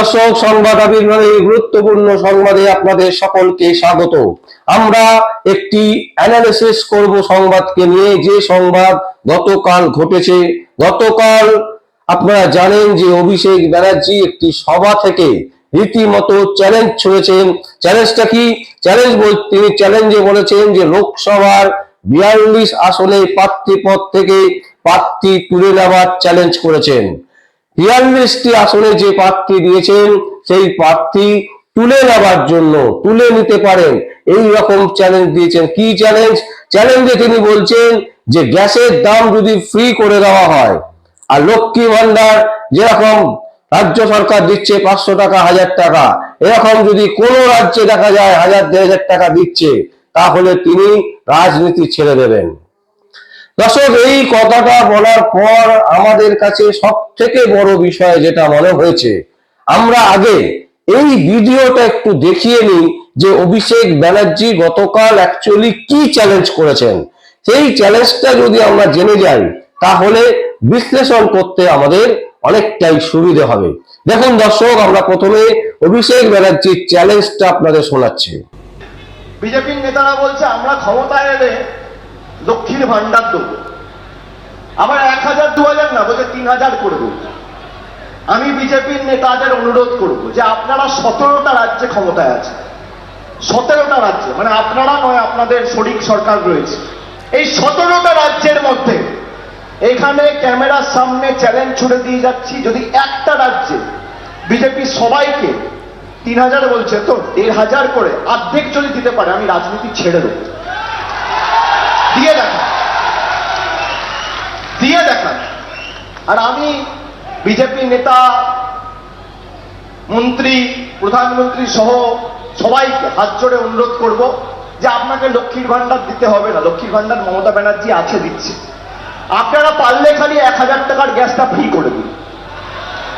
দর্শক, সংবাদ আবির্ভাবে গুরুত্বপূর্ণ সংবাদে আপনাদের সকলকে স্বাগত। আমরা একটি অ্যানালিসিস করব সংবাদকে নিয়ে। যে সংবাদ গতকাল ঘটেছে, গতকাল আপনারা জানেন যে অভিষেক ব্যানার্জি একটি সভা থেকে রীতিমতো চ্যালেঞ্জ ছুঁড়েছেন। চ্যালেঞ্জটা কি? চ্যালেঞ্জ তিনি চ্যালেঞ্জে বলেছেন যে লোকসভার বিয়াল্লিশ আসনে প্রার্থী পদ থেকে প্রার্থী তুলে নেওয়ার চ্যালেঞ্জ করেছেন। বিয়াল্লিশটি আসনে যে প্রার্থী দিয়েছেন, সেই প্রার্থী তুলে নেওয়ার জন্য, তুলে নিতে পারেন। এই রকম চ্যালেঞ্জ দিয়েছেন। কি চ্যালেঞ্জ চ্যালেঞ্জে তিনি বলছেন যে গ্যাসের দাম যদি ফ্রি করে দেওয়া হয়, আর লক্ষ্মী ভান্ডার যেরকম রাজ্য সরকার দিচ্ছে পাঁচশো টাকা, হাজার টাকা, এরকম যদি কোনো রাজ্যে দেখা যায় হাজার, দেড় হাজার টাকা দিচ্ছে, তাহলে তিনি রাজনীতি ছেড়ে দেবেন। দর্শক, এই কথাটা বলার পর আমাদের কাছে সব থেকে বড় বিষয় যেটা মনে হয়েছে, আমরা আগে এই ভিডিওটা একটু দেখিয়ে নিই যে অভিষেক ব্যানার্জি গতকাল অ্যাকচুয়ালি কি চ্যালেঞ্জ করেছেন। সেই চ্যালেঞ্জটা যদি আমরা জেনে যাই, তাহলে বিশ্লেষণ করতে আমাদের অনেকটাই সুবিধে হবে। দেখুন দর্শক, আমরা প্রথমে অভিষেক ব্যানার্জির চ্যালেঞ্জটা আপনাদের শোনাচ্ছি। বিজেপির নেতারা বলছে, আমরা ক্ষমতায় এলে লক্ষ্মীর ভান্ডার দেবো। আবার এক হাজার, দু হাজার না, বলছে তিন হাজার করব আমি বিজেপির নেতাদের অনুরোধ করব যে আপনারা সতেরোটা রাজ্যে ক্ষমতায় আছে সতেরোটা রাজ্যে মানে আপনারা নয়, আপনাদের শরিক সরকার রয়েছে। এই সতেরোটা রাজ্যের মধ্যে এখানে ক্যামেরার সামনে চ্যালেঞ্জ ছুড়ে দিয়ে যাচ্ছি, যদি একটা রাজ্যে বিজেপি সবাইকে তিন হাজার বলছে, তো দেড় হাজার করে অর্ধেক যদি দিতে পারে, আমি রাজনীতি ছেড়ে দেবো। দিয়ে দেখা আর আমি বিজেপি নেতা, মন্ত্রী, প্রধানমন্ত্রী সহ সবাইকে হাত জোড়ে অনুরোধ করব যে আপনাকে লক্ষ্মীর ভান্ডার দিতে হবে না। লক্ষ্মীর ভান্ডার মমতা ব্যানার্জি আছে দিচ্ছে। আপনারা পারলে খালি এক হাজার টাকার গ্যাসটা ফ্রি করে দিন।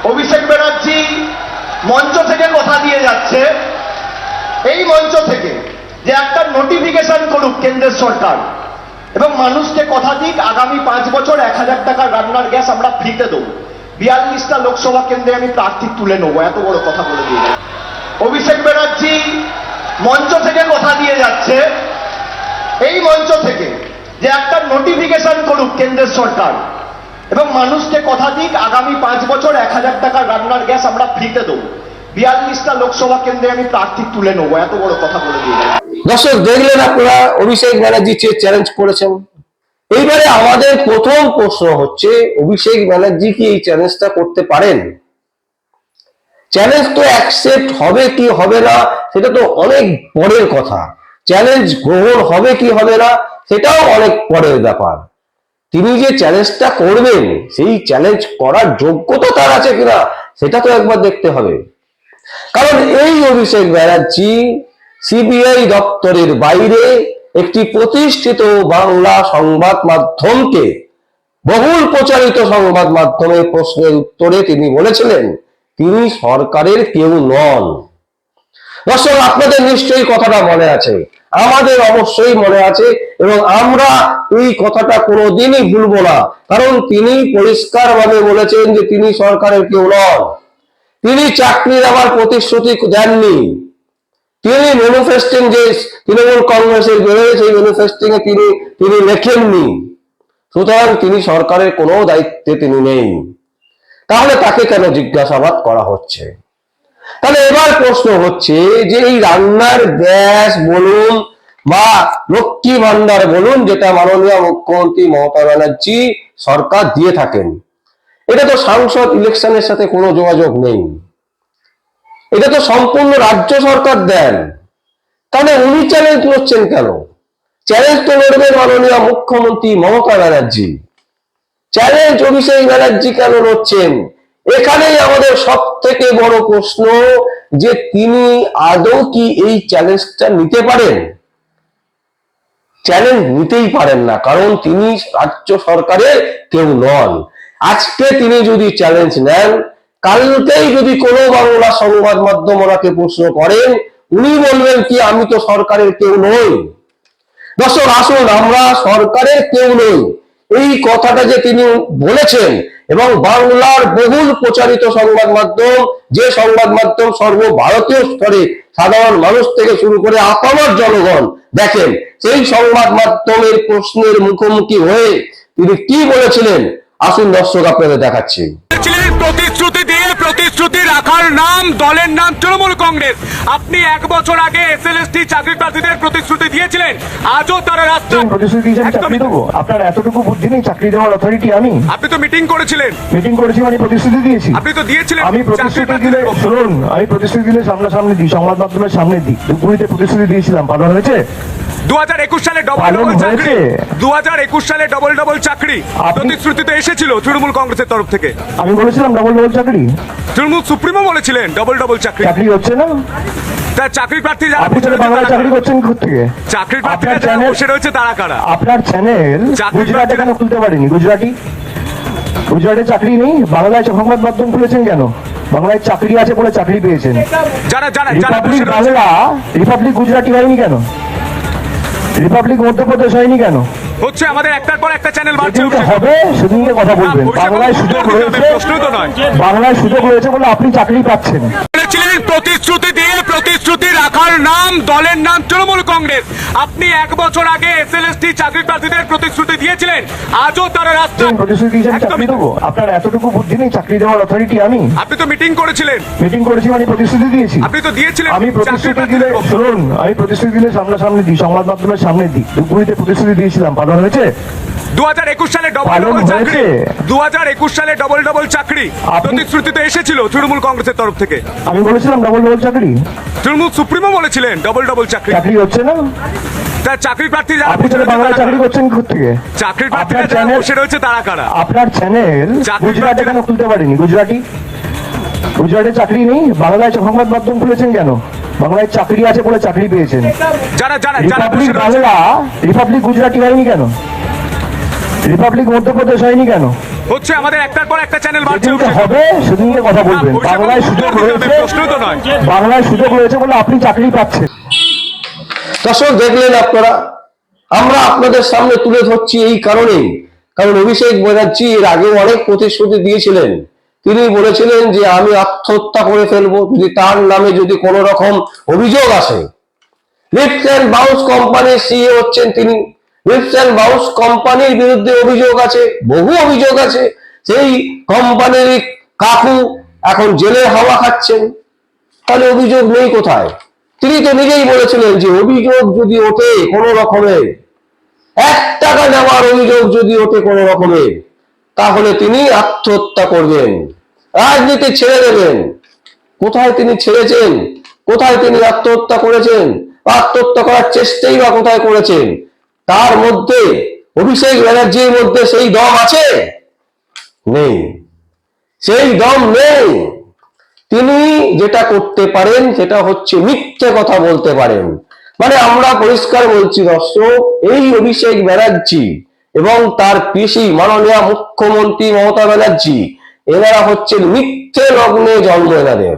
অভিষেক ব্যানার্জি মঞ্চ থেকে কথা দিয়ে যাচ্ছে। এই মঞ্চ থেকে যে একটা নোটিফিকেশন করুক কেন্দ্রের সরকার। এবং মানুষকে কথা দিক, আগামী পাঁচ বছর এক হাজার টাকার রান্নার গ্যাস আমরা ফ্রিতে দেবো। বিয়াল্লিশটা লোকসভা কেন্দ্রে আমি প্রার্থী তুলে নেব, এত বড় কথা বলে দিয়ে অভিষেক ব্যানার্জি মঞ্চ থেকে কথা দিয়ে যাচ্ছে। এই মঞ্চ থেকে যে একটা নোটিফিকেশন করুক কেন্দ্রের সরকার, এবং মানুষকে কথা দিক, আগামী পাঁচ বছর এক হাজার টাকার রান্নার গ্যাস আমরা ফ্রিতে দেবো। বিয়াল্লিশটা লোকসভা কেন্দ্রে আমি প্রার্থী তুলে নেব, এত বড় কথা বলে দিয়ে দর্শক, দেখলেন আপনারা, অভিষেক ব্যানার্জি চ্যালেঞ্জ করেছেন। এইবারে আমাদের প্রথম প্রশ্ন হচ্ছে, অভিষেক ব্যানার্জি কি এই চ্যালেঞ্জটা করতে পারেন? চ্যালেঞ্জ তো অ্যাকসেপ্ট হবে কি হবে না, সেটা তো অনেক পরের কথা। চ্যালেঞ্জ গ্রহণ হবে কি হবে না, সেটাও অনেক পরের ব্যাপার। তিনি যে চ্যালেঞ্জটা করবেন, সেই চ্যালেঞ্জ করার যোগ্যতা তার আছে কিনা, সেটা তো একবার দেখতে হবে। কারণ এই অভিষেক ব্যানার্জি সিবিআই দপ্তরের বাইরে একটি প্রতিষ্ঠিত বাংলা সংবাদ মাধ্যমকে বহুল প্রচারিত সংবাদ মাধ্যমে প্রশ্নের উত্তরে তিনি বলেছিলেন, তিনি সরকারের কেউ নন। দর্শক, আপনাদের নিশ্চয়ই কথাটা মনে আছে, আমাদের অবশ্যই মনে আছে, এবং আমরা এই কথাটা কোনোদিনই ভুলবো না, কারণ তিনি পরিষ্কারভাবে বলেছেন যে তিনি সরকারের কেউ নন। তিনি চাকরি দেওয়ার প্রতিশ্রুতি দেননি। তিনি ম্যানিফেস্টিং যে তৃণমূল কংগ্রেসের বেরোয় সেই ম্যানিফেস্টিং এ তিনি তিনি লেখেননি। সুতরাং তিনি সরকারের কোনো দায়িত্বে তিনি নেই। তাহলে তাকে কেন জিজ্ঞাসাবাদ করা হচ্ছে? তাহলে এবার প্রশ্ন হচ্ছে যে এই রান্নার গ্যাস বলুন বা লক্ষ্মী ভান্ডার বলুন, যেটা মাননীয় মুখ্যমন্ত্রী মমতা ব্যানার্জি সরকার দিয়ে থাকেন, এটা তো সাংসদ ইলেকশনের সাথে কোনো যোগাযোগ নেই। এটা তো সম্পূর্ণ রাজ্য সরকার দেন। তাহলে উনি চ্যালেঞ্জ করছেন কেন? চ্যালেঞ্জ তো লড়বেন মাননীয় মুখ্যমন্ত্রী মমতা ব্যানার্জি। চ্যালেঞ্জ অভিষেক ব্যানার্জি কেন লড়ছেন? এখানেই আমাদের সব থেকে বড় প্রশ্ন যে তিনি আদৌ কি এই চ্যালেঞ্জটা নিতে পারেন? চ্যালেঞ্জ নিতেই পারেন না, কারণ তিনি রাজ্য সরকারের কেউ নন। আজকে তিনি যদি চ্যালেঞ্জ নেন কালকেই যদি কোনো বাংলা সংবাদ মাধ্যম ওনাকে প্রশ্ন করেন, উনি বলবেন কি, আমি তো সরকারের কেউ নই। দর্শক, আসুন, আমরা সরকারের কেউ নই। এই কথাটা যে তিনি বলেছেন এবং বাংলার বহুল প্রচারিত সংবাদ মাধ্যম, যে সংবাদ মাধ্যম সর্বভারতীয় স্তরে সাধারণ মানুষ থেকে শুরু করে আপামর জনগণ, দেখেন, সেই সংবাদ মাধ্যমের প্রশ্নের মুখোমুখি হয়ে তিনি কি বলেছিলেন? আসুন, দর্শক, আপনাদের দেখাচ্ছি। প্রতিশ্রুতি প্রতিশ্রুতি রাখার নাম দলের নাম তৃণমূল কংগ্রেস। আপনি এক বছর আগে এসএলএসটি চাকরি প্রার্থীদের প্রতিশ্রুতি দিয়েছিলেন আজও তারা রাস্তা প্রতিশ্রুতি দিয়েছি আমি চাকরি দেবো। আপনার এতটুকু বুদ্ধি নেই চাকরি দেওয়ার অথরিটি আমি। আপনি তো মিটিং করেছিলেন। মিটিং করেছি মানে প্রতিশ্রুতি দিয়েছি। আপনি তো দিয়েছিলেন আমি প্রতিশ্রুতি দিলে। শুনুন আমি প্রতিশ্রুতি দিলে সামনাসামনি দিই সংবাদ মাধ্যমের সামনে দিই। দুপুরিতে প্রতিশ্রুতি দিয়েছিলাম পালন হয়েছে? দু হাজার একুশ সালে ডবল ডবল চাকরি। দু হাজার একুশ সালে ডবল ডবল চাকরি। আপনি- প্রতিশ্রুতিতে এসেছিল তৃণমূল কংগ্রেসের তরফ থেকে। আমি বলেছিলাম ডবল ডবল চাকরি। তৃণমূল সুপ্রিমো বলেছিলেন ডবল ডবল চাকরি। চাকরি হচ্ছে না? তার চাকরি প্রার্থী যারা চাকরি করছেন থেকে? চাকরি প্রার্থীরা যারা চ্যানেল বসে রয়েছে তারা কারা? আপনার চ্যানেল গুজরাটে কেন খুলতে পারেনি। গুজরাটি গুজরাটে চাকরি নেই? বাংলায় সংবাদ মাধ্যম খুলেছেন কেন? বাংলায় চাকরি আছে বলে চাকরি পেয়েছেন। যারা যারা রিপাবলিক বাংলা রিপাবলিক গুজরাটি হয়নি কেন? রিপাবলিক মধ্যপ্রদেশ হয়নি কেন? হচ্ছে আমাদের একটার পর একটা চ্যানেল বাড়ছে। হবে সেদিনকে কথা বলবেন। বাংলায় সুযোগ রয়েছে। প্রশ্ন তো নয়। বাংলায় সুযোগ রয়েছে বলে আপনি চাকরি পাচ্ছেন। বলেছিলেন প্রতিশ্রুতি দিয়ে প্রতিশ্রুতি রাখার নাম দলের নাম তৃণমূল কংগ্রেস। আপনি এক বছর আগে এসএলএসটি চাকরি প্রার্থীদের প্রতিশ্রুতি দিয়েছিলেন। আজও তারা রাস্তা প্রতিশ্রুতি চাকরি দেবো। আপনার এতটুকু বুদ্ধি নেই চাকরি দেওয়ার অথরিটি আমি। আপনি তো মিটিং করেছিলেন। মিটিং করেছি মানে প্রতিশ্রুতি দিয়েছি। আপনি তো দিয়েছিলেন আমি প্রতিশ্রুতি দিলে শুনুন আমি প্রতিশ্রুতি দিলে সামনাসামনি দিই সংবাদ মাধ্যমের সামনে দিই। দুপুরিতে প্রতিশ্রুতি দিয়েছিলাম পালন হয়েছে? দু হাজার একুশ সালে ডবল ডবল চাকরি। দু হাজার একুশ সালে ডবল ডবল চাকরি। প্রতিশ্রুতিতে এসেছিল তৃণমূল কংগ্রেসের তরফ থেকে। আমি বলেছিলাম ডবল ডবল চাকরি। তৃণমূল সুপ্রিমো বলেছিলেন ডবল ডবল চাকরি। চাকরি হচ্ছে না? তার চাকরি প্রার্থী যারা তাহলে বাংলায় চাকরি কারা? করছেন থেকে? চাকরি প্রার্থীরা আপনার যারা চ্যানেল বসে রয়েছে তারা কারা? আপনার চ্যানেল গুজরাটে কেন খুলতে পারেনি? গুজরাটি? গুজরাটে চাকরি নেই? বাংলায় সংবাদ মাধ্যম খুলেছেন কেন? বাংলায় চাকরি আছে বলে চাকরি পেয়েছেন। রিপাবলিক বাংলা রিপাবলিক গুজরাটি হয়নি কেন? রিপাবলিক মধ্যপ্রদেশ হয়নি কেন? হচ্ছে আমাদের একটার পর একটা চ্যানেল বাড়ছে হবে সেদিনকে কথা বলবেন। বাংলায় সুযোগ রয়েছে। প্রশ্ন তো নয়। বাংলায় সুযোগ রয়েছে বলে আপনি চাকরি পাচ্ছেন। দর্শক দেখলেন আপনারা আমরা আপনাদের সামনে তুলে ধরছি এই কারণে কারণ অভিষেক ব্যানার্জি এর আগে অনেক প্রতিশ্রুতি দিয়েছিলেন। তিনি বলেছিলেন যে আমি আত্মহত্যা করে ফেলব যদি তার নামে যদি কোনো রকম অভিযোগ আসে। লিফট অ্যান্ড বাউন্স কোম্পানির সিএ হচ্ছেন তিনি। লিফট অ্যান্ড বাউন্স কোম্পানির বিরুদ্ধে অভিযোগ আছে, বহু অভিযোগ আছে। সেই কোম্পানির কাকু এখন জেলে হাওয়া খাচ্ছেন। তাহলে অভিযোগ নেই কোথায়? তিনি তো নিজেই বলেছিলেন যে অভিযোগ যদি ওঠে কোনো রকমের এক টাকা নেওয়ার অভিযোগ যদি ওঠে কোনো রকমের তাহলে তিনি আত্মহত্যা করবেন। রাজনীতি ছেড়ে দেবেন। কোথায় তিনি ছেড়েছেন? কোথায় তিনি আত্মহত্যা করেছেন? আত্মহত্যা করার চেষ্টাই বা কোথায় করেছেন? তার মধ্যে, অভিষেক ব্যানার্জির মধ্যে সেই দম আছে? নেই। সেই দম নেই। তিনি যেটা করতে পারেন, সেটা হচ্ছে মিথ্যে কথা বলতে পারেন। মানে আমরা পরিষ্কার বলছি, দর্শক, এই অভিষেক ব্যানার্জি এবং তার পিসি মাননীয় মুখ্যমন্ত্রী মমতা ব্যানার্জি, এনারা হচ্ছেন মিথ্যে লগ্নে জন্ম এনাদের।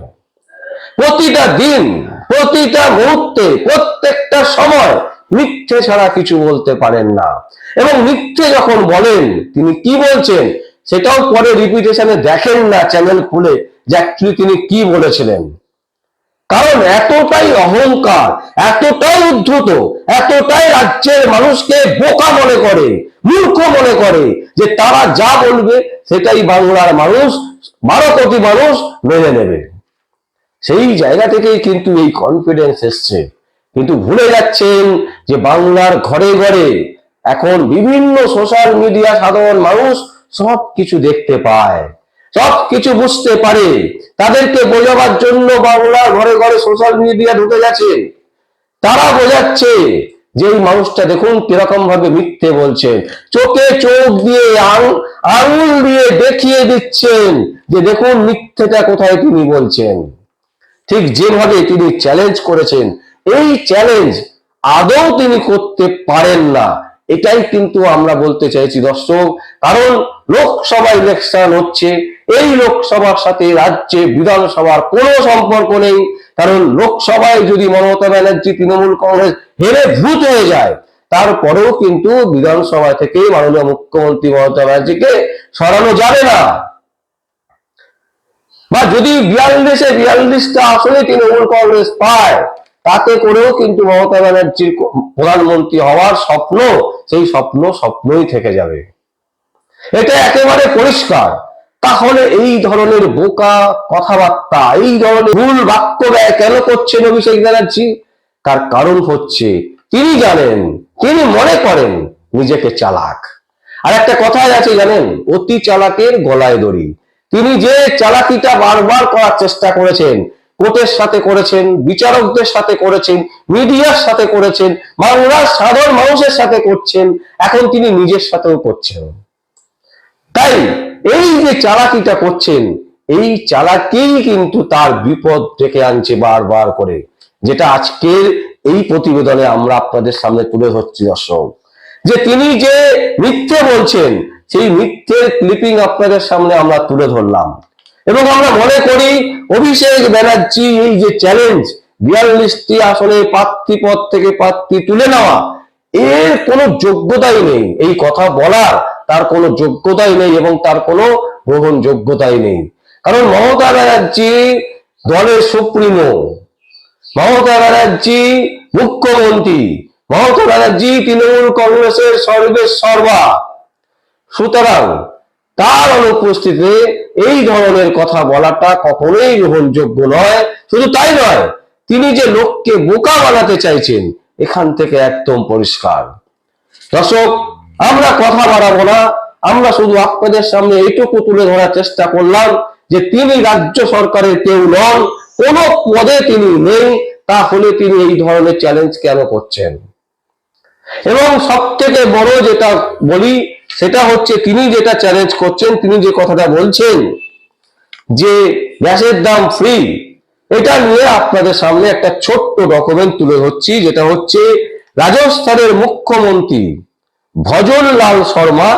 প্রতিটা দিন, প্রতিটা মুহূর্তে, প্রত্যেকটা সময় মিথ্যে ছাড়া কিছু বলতে পারেন না। এবং মিথ্যে যখন বলেন, তিনি কি বলছেন সেটাও পরে রিপিটেশনে দেখেন না চ্যানেল খুলে যে actually তিনি কি বলেছিলেন। কারণ এতটাই অহংকার, এতটাই উদ্ধত, এতটাই রাজ্যের মানুষকে বোকা মনে করে মূর্খ মনে করে যে তারা যা বলবে সেটাই বাংলার মানুষ বারো কোটি মানুষ মেনে নেবে। সেই জায়গা থেকেই কিন্তু এই কনফিডেন্স এসছে। কিন্তু ভুলে যাচ্ছেন যে বাংলার ঘরে ঘরে এখন বিভিন্ন সোশ্যাল মিডিয়া সাধারণ মানুষ সব কিছু দেখতে পায় সব কিছু বুঝতে পারে। তাদেরকে বোঝাবার জন্য বাংলার ঘরে ঘরে সোশ্যাল মিডিয়া ঢুকে গেছে। তারা বোঝাচ্ছে যে এই মানুষটা দেখুন কীরকম ভাবে মিথ্যে বলছেন চোখে চোখ দিয়ে আঙ- আঙুল দিয়ে দেখিয়ে দিচ্ছেন যে দেখুন মিথ্যেটা কোথায় তিনি বলছেন। ঠিক যেভাবে তিনি চ্যালেঞ্জ করেছেন, এই চ্যালেঞ্জ আদৌ তিনি করতে পারেন না, এটাই কিন্তু আমরা বলতে চাইছি দর্শক, কারণ লোকসভা ইলেকশন হচ্ছে, এই লোকসভার সাথে রাজ্যে বিধানসভার কোনো সম্পর্ক নেই কারণ লোকসভায় যদি মমতা ব্যানার্জি, তৃণমূল কংগ্রেস হেরে ভূত হয়ে যায়, তারপরেও কিন্তু বিধানসভা থেকে মাননীয় মুখ্যমন্ত্রী মমতা ব্যানার্জিকে সরানো যাবে না। বা যদি বিয়াল্লিশে বিয়াল্লিশটা আসলে তৃণমূল কংগ্রেস পায়, তাতে করেও কিন্তু মমতা ব্যানার্জির প্রধানমন্ত্রী হওয়ার স্বপ্ন, সেই স্বপ্ন স্বপ্নই থেকে যাবে। এটা একেবারে পরিষ্কার। তাহলে এই ধরনের বোকা কথাবার্তা, এই ধরনের ভুল বাক্য ব্যয় কেন করছেন অভিষেক ব্যানার্জি? তার কারণ হচ্ছে, তিনি জানেন, তিনি মনে করেন নিজেকে চালাক। আর একটা কথাই আছে জানেন, অতি চালাকের গলায় দড়ি। তিনি যে চালাকিটা বারবার করার চেষ্টা করেছেন, কোর্টের সাথে করেছেন, বিচারকদের সাথে করেছেন, মিডিয়ার সাথে করেছেন, বাংলার সাধারণ মানুষের সাথে করছেন, এখন তিনি নিজের সাথেও করছেন। তাই এই যে চালাকিটা করছেন, এই চালাকেই কিন্তু তার বিপদ ডেকে আনছে বারবার করে, যেটা আজকের এই প্রতিবেদনে আমরা আপনাদের সামনে তুলে ধরছি দর্শক। যে তিনি যে মিথ্যে বলছেন, সেই মিথ্যের ক্লিপিং আপনাদের সামনে আমরা তুলে ধরলাম। এবং আমরা মনে করি, অভিষেক ব্যানার্জি এই যে চ্যালেঞ্জ বিয়াল্লিশটি আসলে প্রার্থী পদ থেকে প্রার্থী তুলে নেওয়া, এর কোনো যোগ্যতাই নেই। এই কথা বলার তার কোনো যোগ্যতাই নেই এবং তার কোনো গ্রহণযোগ্যতাই নেই। কারণ মমতা ব্যানার্জি দলের সুপ্রিমো, মমতা ব্যানার্জি মুখ্যমন্ত্রী, মমতা ব্যানার্জি তৃণমূল কংগ্রেসের সর্বের সর্বা। সুতরাং তার অনুপস্থিতিতে এই ধরনের কথা বলাটা কখনোই গ্রহণযোগ্য নয়, শুধু তাই নয়, তিনি যে লোককে বোকা বানাতে চাইছেন, এখান থেকে একদম পরিষ্কার। দর্শক আমরা কথা বাড়াবো না। আমরা শুধু আপনাদের সামনে এইটুকু তুলে ধরার চেষ্টা করলাম যে তিনি রাজ্য সরকারের কেউ নন, কোন পদে তিনি নেই, তাহলে তিনি এই ধরনের চ্যালেঞ্জ কেন করছেন? এবং সব থেকে বড় যেটা বলি, সেটা হচ্ছে তিনি যেটা চ্যালেঞ্জ করছেন, তিনি যে কথাটা বলছেন, যে গ্যাসের দাম ফ্রি এটা নিয়ে আপনাদের সামনে একটা ছোট্ট ডকুমেন্ট তুলে ধরছি, যেটা হচ্ছে রাজস্থানের মুখ্যমন্ত্রী ভজনলাল শর্মা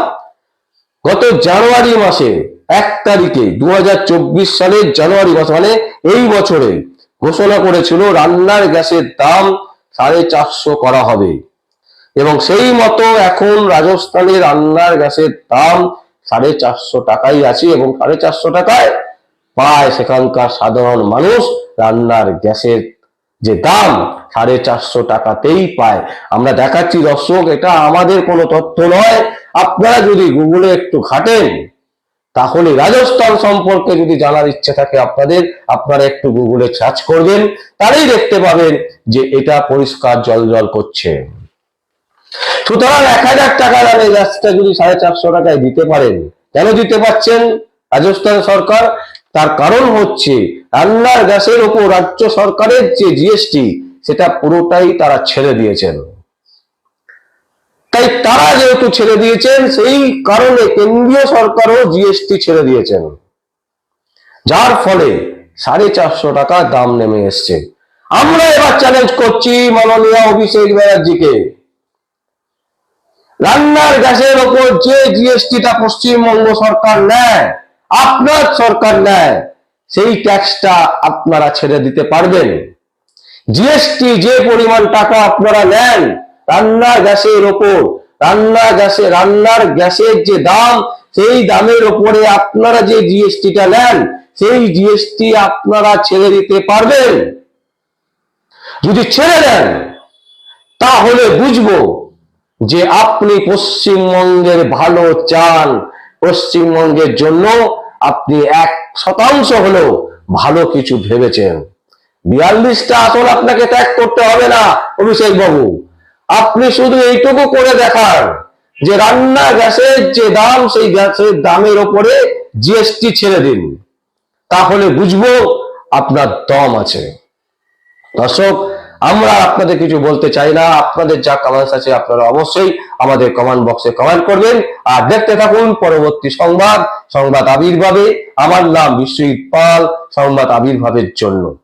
গত জানুয়ারি মাসে এক তারিখে দু সালের জানুয়ারি মাসে মানে এই বছরে ঘোষণা করেছিল রান্নার গ্যাসের দাম সাড়ে চারশো করা হবে। এবং সেই মতো এখন রাজস্থানে রান্নার গ্যাসের দাম সাড়ে চারশো টাকাই আছে এবং সাড়ে চারশো টাকায় পায় সেখানকার সাধারণ মানুষ রান্নার গ্যাসের যে দাম সাড়ে চারশো টাকাতেই পায়। আমরা দেখাচ্ছি, দর্শক, এটা আমাদের কোনো তথ্য নয়। আপনারা যদি গুগলে একটু ঘাটেন, তাহলে রাজস্থান সম্পর্কে যদি জানার ইচ্ছে থাকে আপনাদের, আপনারা একটু গুগলে সার্চ করবেন তারই দেখতে পাবেন যে এটা পরিষ্কার জল জল করছে। সুতরাং এক হাজার টাকা দামে গ্যাসটা যদি সাড়ে চারশো টাকায় দিতে পারেন, কেন দিতে পারছেন রাজস্থান সরকার? তার কারণ হচ্ছে রান্নার গ্যাসের উপর রাজ্য সরকারের যে জিএসটি সেটা পুরোটাই তারা ছেড়ে দিয়েছেন। তাই তারা যেহেতু ছেড়ে দিয়েছেন, সেই কারণে কেন্দ্রীয় সরকারও জিএসটি ছেড়ে দিয়েছেন। যার ফলে সাড়ে চারশো টাকা দাম নেমে এসছে। আমরা এবার চ্যালেঞ্জ করছি মাননীয় অভিষেক ব্যানার্জিকে। রান্নার গ্যাসের ওপর যে জিএসটিটা পশ্চিমবঙ্গ সরকার নেয় আপনার সরকার নেয়, সেই ট্যাক্সটা আপনারা ছেড়ে দিতে পারবেন। জিএসটি যে পরিমাণ টাকা আপনারা নেন, রান্নার গ্যাসের ওপর, রান্নার গ্যাসে, রান্নার গ্যাসের যে দাম, সেই দামের ওপরে আপনারা যে জিএসটিটা নেন, সেই জিএসটি আপনারা ছেড়ে দিতে পারবেন। যদি ছেড়ে দেন, তাহলে বুঝব যে আপনি পশ্চিমবঙ্গের ভালো চান পশ্চিমবঙ্গের জন্য আপনি এক শতাংশ হলেও ভালো কিছু ভেবেছেন। বিয়াল্লিশটা আসন আপনাকে ত্যাগ করতে হবে না অভিষেক বাবু আপনি শুধু এইটুকু করে দেখান যে রান্না গ্যাসের যে দাম, সেই গ্যাসের দামের ওপরে জিএসটি ছেড়ে দিন। তাহলে বুঝব আপনার দম আছে। দর্শক আমরা আপনাদের কিছু বলতে চাই না। আপনাদের যা কমেন্টস আছে আপনারা অবশ্যই আমাদের কমেন্ট বক্সে কমেন্ট করবেন। আর দেখতে থাকুন পরবর্তী সংবাদ সংবাদ আবির্ভাবে। আমার নাম বিশ্বজিৎ পাল, সংবাদ আবির্ভাবের জন্য।